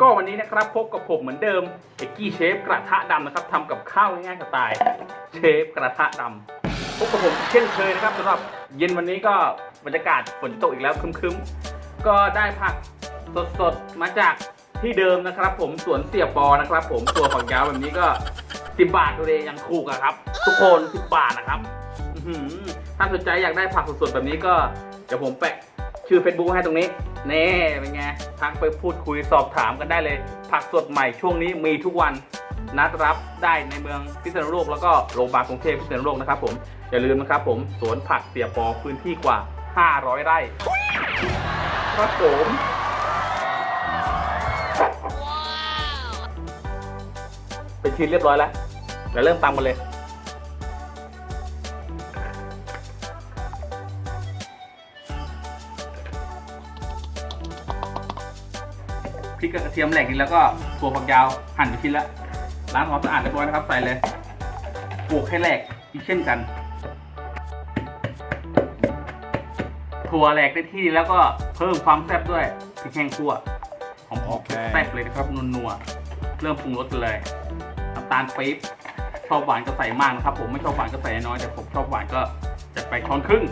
ก็วันนี้นะครับพบกับผมเหมือนเดิมเอกกี้เชฟกระทะดำนะครับทำกับข้าวง่ายๆสไตล์เชฟกระทะดำพบกับผมเช่นเคยนะครับสำหรับเย็นวันนี้ก็บรรยากาศฝนตกอีกแล้วครึมๆ ก็ได้ผักสดๆมาจากที่เดิมนะครับ ผมสวนเสียบอนะครับ ผมตัวฝักยาวแบบนี้ก็10บาทดูเลยยังถูกอะครับ ทุกคน10บาทนะครับถ้าสนใจอยากได้ผักสดๆแบบนี้ก็เดี๋ยวผมแปะชื่อ Facebook ให้ตรงนี้ เน่เป็นไงทักไปพูดคุยสอบถามกันได้เลย ผักสดใหม่ช่วงนี้มีทุกวันนัดรับได้ในเมืองพิษณุโลกแล้วก็โรงพยาบาลกรุงเทพพิษณุโลกนะครับผมอย่าลืมนะครับผมสวนผักเสียปอพื้นที่กว่า 500 ไร่ครับผมเป็นชิ้นเรียบร้อยแล้วเดี๋ยวเริ่มตำกันเลย ริกกับกระเทียมแหลกนี่แล้วก็ถั่วฝักยาวหั่นเป็นชิ้นละล้างความสะอาดเรียบร้อยนะครับใส่เลยปลูกให้แหลกอีกเช่นกัน ถั่วแหลกได้ที่แล้วก็เพิ่มความแซ่บด้วยพริกแห้งคั่วหอมโอเคๆแซ่บเลยนะครับนัวๆเริ่มปรุงรสกันเลยน้ำตาลปี๊บชอบหวานก็ใส่มากนะครับผมไม่ชอบหวานก็ใส่น้อยแต่ผมชอบหวานก็จะไปช้อนครึ่ง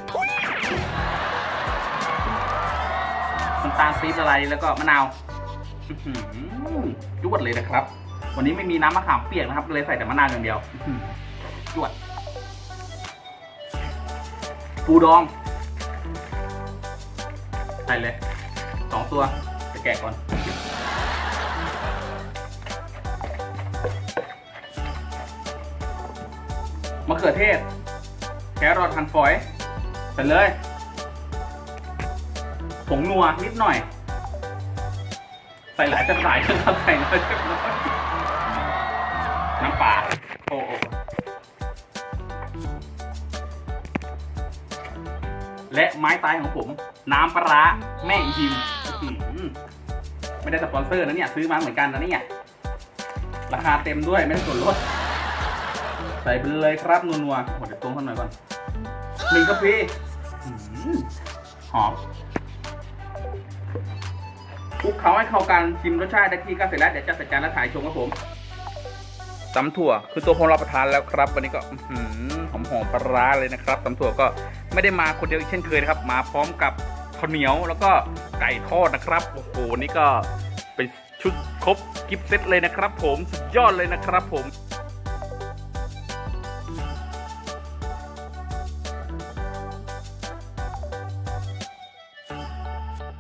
น้ำตาลปี๊บละลายแล้วก็มะนาวอื้อหือ จวดเลยนะครับ วันนี้ไม่มีน้ำมะขามเปียกนะครับ เลยใส่แต่มะนาวอย่างเดียวจวด ปูดอง ใส่เลยสองตัวจะแกะก่อนมะเขือเทศ แครอทหั่นฝอยใส่เลย ผงนัวนิดหน่อย ใส่หลายจะหลายนะครับใส่น้อยจะน้อยน้ำปลาโอ้โอและไม้ตายของผม น้ำปลาแม่อิมอื้อหือไม่ได้สปอนเซอร์นะเนี่ย ซื้อมาเหมือนกันนะเนี่ย ราคาเต็มด้วยไม่ได้ส่วนลดใส่ไปเลยครับนัวๆโอ้เดี๋ยวต้มข้างหน่อยก่อนหนึ่งกาแฟหอม คลุกเคล้าให้เข้ากันชิมรสชาติได้ที่ก็เสร็จแล้วเดี๋ยวจะใส่จานแล้วถ่ายชมครับผมตำถั่วคือตัวพงรับประทานแล้วครับ วันนี้ก็หือหอมหอมปลาร้าเลยนะครับตำถั่วก็ไม่ได้มาคนเดียวอีกเช่นเคยนะครับ มาพร้อมกับข้าวเหนียวแล้วก็ไก่ทอดนะครับโอ้โหนี่ก็เป็นชุดครบกิฟต์เซตเลยนะครับ ผมสุดยอดเลยนะครับ ผม